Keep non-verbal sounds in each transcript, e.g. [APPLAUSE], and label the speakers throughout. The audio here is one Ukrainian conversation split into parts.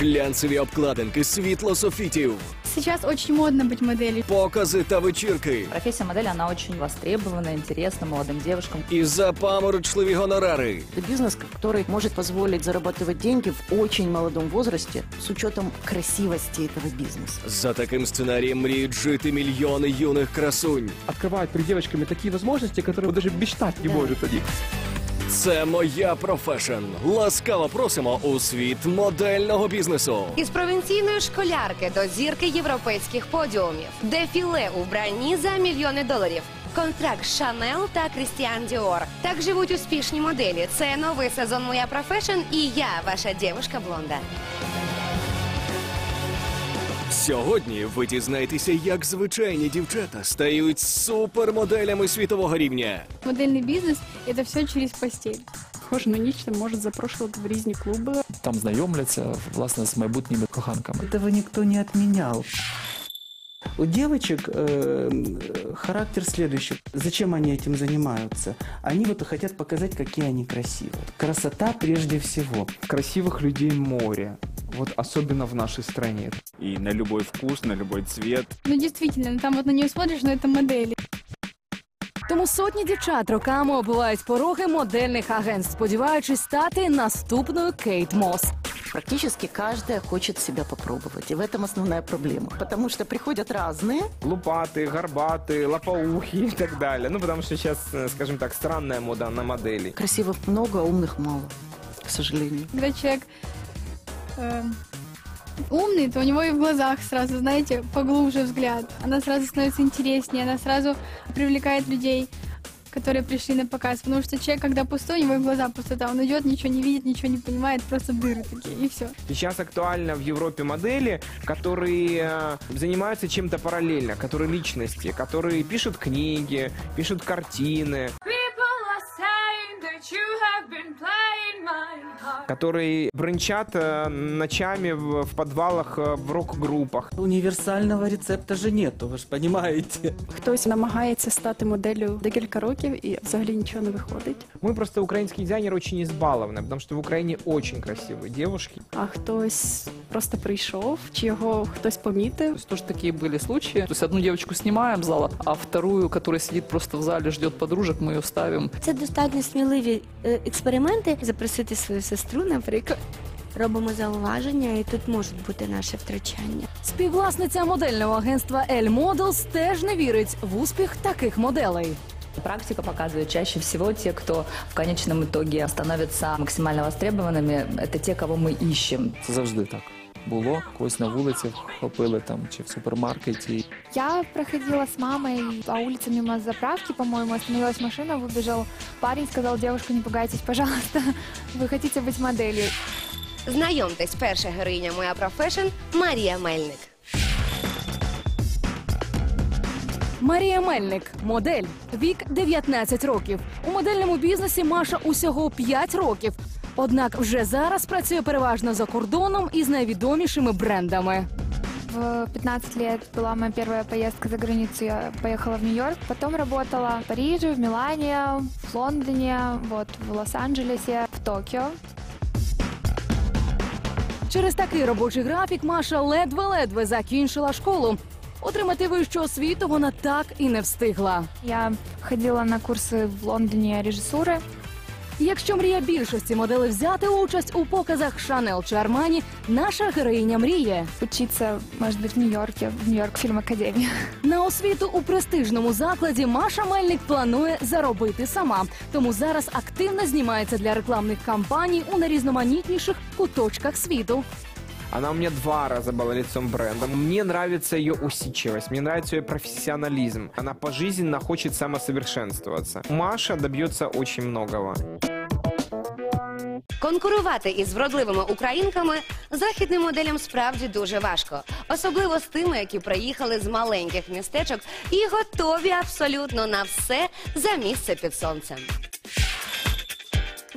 Speaker 1: глянцеві обкладинки, світло софітів,
Speaker 2: Сейчас очень модно быть моделью.
Speaker 1: покази та вечірки.
Speaker 3: Профессия модели, она очень востребована, интересна молодым девушкам.
Speaker 1: І запаморочливі гонорари.
Speaker 4: Это бизнес, который может позволить зарабатывать деньги в очень молодом возрасте с учетом красивости этого бизнеса.
Speaker 1: За таким сценарієм мріють жити мільйони юних красунь.
Speaker 5: открывает перед девочками такие возможности, которые вы даже мечтать не
Speaker 4: Да.
Speaker 5: может о них.
Speaker 1: Це моя профешн. Ласкаво просимо у світ модельного бізнесу.
Speaker 6: Із провінційної школярки до зірки європейських подіумів, дефіле у вбранні за мільйони доларів. Контракт Шанел та Крістіан Діор. Так живуть успішні моделі. Це новий сезон Моя профешн і я, ваша дівушка блонда.
Speaker 1: Сьогодні ви дізнаєтеся, як звичайні дівчата стають супермоделями світового рівня.
Speaker 2: Модельный бизнес – это все через постель.
Speaker 7: Кожну ніч там можуть запрошувати в різні клуби.
Speaker 8: там знайомляться власне з майбутніми коханками.
Speaker 9: Этого никто не отменял. У девочек э, э, характер следующий. Зачем они этим занимаются? Они вот хотят показать, какие они красивые. Красота прежде всего.
Speaker 5: Красивых людей море. Вот особенно в нашей стране.
Speaker 10: И на любой вкус, на любой цвет.
Speaker 2: Ну, действительно, там вот на нее смотришь, но это модели.
Speaker 11: Тому сотні дівчат роками оббивають пороги модельних агентств, сподіваючись стати наступною Кейт Мос.
Speaker 4: Практически каждая хочет себя попробовать. И в этом основная проблема. Потому что приходят разные.
Speaker 5: Лупаты, горбаты, лопоухи и так далее. Ну, потому что сейчас, э, скажем так, странная мода на моделей.
Speaker 4: Красивых много, а умных мало, к сожалению.
Speaker 2: Когда человек эм, умный, то у него и в глазах сразу, знаете, поглубже взгляд. Она сразу становится интереснее, она сразу привлекает людей, которые пришли на показ. Потому что человек, когда пустой, у него глаза пустота. Он идет, ничего не видит, ничего не понимает, просто дыры такие, и все.
Speaker 5: Сейчас актуально в Европе модели, которые э, занимаются чем-то параллельно, которые личности, которые пишут книги, пишут картины, которые бренчат э, ночами в, в подвалах э, в рок-группах.
Speaker 9: Универсального рецепта же нету, вы же понимаете.
Speaker 7: Хтось намагається стати моделлю декілька років і взагалі нічого не виходить.
Speaker 5: Мы просто украинские дизайнеры очень избалованы, потому что в Украине очень красивые девушки.
Speaker 7: А хтось просто прийшов, чи його хтось помітив.
Speaker 8: То есть тоже такие были случаи. То есть одну девочку снимаем с зала, а вторую, которая сидит просто в зале, ждет подружек, мы ее ставим.
Speaker 12: Це достатньо сміливі е, експерименти. Запросити свою сестру, наприклад. Робимо зауваження, і тут можуть бути наше втрачання.
Speaker 11: Співвласниця модельного агентства L Models теж не вірить в успіх таких моделей.
Speaker 3: Практика показывает чаще всего те, кто в конечном итоге становятся максимально востребованными, это те, кого мы ищем.
Speaker 8: Це завжди так. Було когось на вулиці хопили там чи в супермаркеті.
Speaker 2: Я проходила с мамой по улице мимо заправки, по-моему, остановилась машина, выбежал парень, сказал, девушка, не пугайтесь, пожалуйста, [LAUGHS] вы хотите быть моделью.
Speaker 6: Знайомтесь, перша героїня Моя профешн Марія Мельник.
Speaker 11: Марія Мельник, модель, вік 19 років. У модельному бізнесі Маша усього 5 років. Однак вже зараз працює переважно за кордоном із найвідомішими брендами.
Speaker 2: В 15 лет была моя первая поездка за границу. Я поехала в Нью-Йорк, потом работала в Париже, в Милане, в Лондоне, вот, в Лос-Анджелесе, в Токио.
Speaker 11: Через такий робочий графік Маша ледве-ледве закінчила школу. Отримати вищу освіту вона так і не встигла.
Speaker 2: Я ходила на курсы в Лондоне режиссуры.
Speaker 11: Якщо мрія більшості моделей взяти участь у показах Шанел чи Армані, наша героїня мріє
Speaker 2: Учиться, может быть, в Нью-Йорке, в Нью-Йорк Фильм Академии.
Speaker 11: на освіту у престижному закладі. Маша Мельник планує заробити сама, тому зараз активно знімається для рекламних кампаній у найрізноманітніших куточках світу.
Speaker 5: Она у меня два раза была лицом бренда. Мне нравится ее усидчивость, мне нравится ее профессионализм. Она пожизненно хочет самосовершенствоваться. Маша добьется очень многого.
Speaker 6: Конкурувати із вродливими українками західним моделям справді дуже важко, особливо з тими, які приїхали з маленьких містечок і готові абсолютно на все за місце під сонцем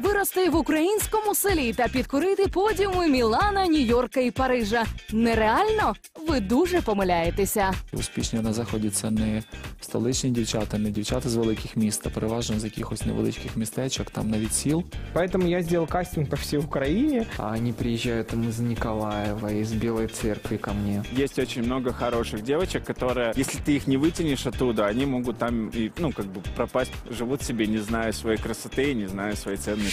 Speaker 11: вирости в українському селі та підкорити подіуми Мілана, Нью-Йорка і Парижа. Нереально? Ви дуже помиляєтеся.
Speaker 13: Успішні на заході це не столичні дівчата, не дівчата з великих міст, а переважно з якихось невеличких містечок, там навіть сіл.
Speaker 5: Поэтому я сделал кастинг по всей Украине.
Speaker 14: А Они приезжают там из Николаева, из Белой Церкви ко мне.
Speaker 10: Есть очень много хороших девочек, которые, если ты их не вытянешь оттуда, они могут там и, ну, как бы пропасть, живут себе, не зная своей красоты, не зная своей ценности.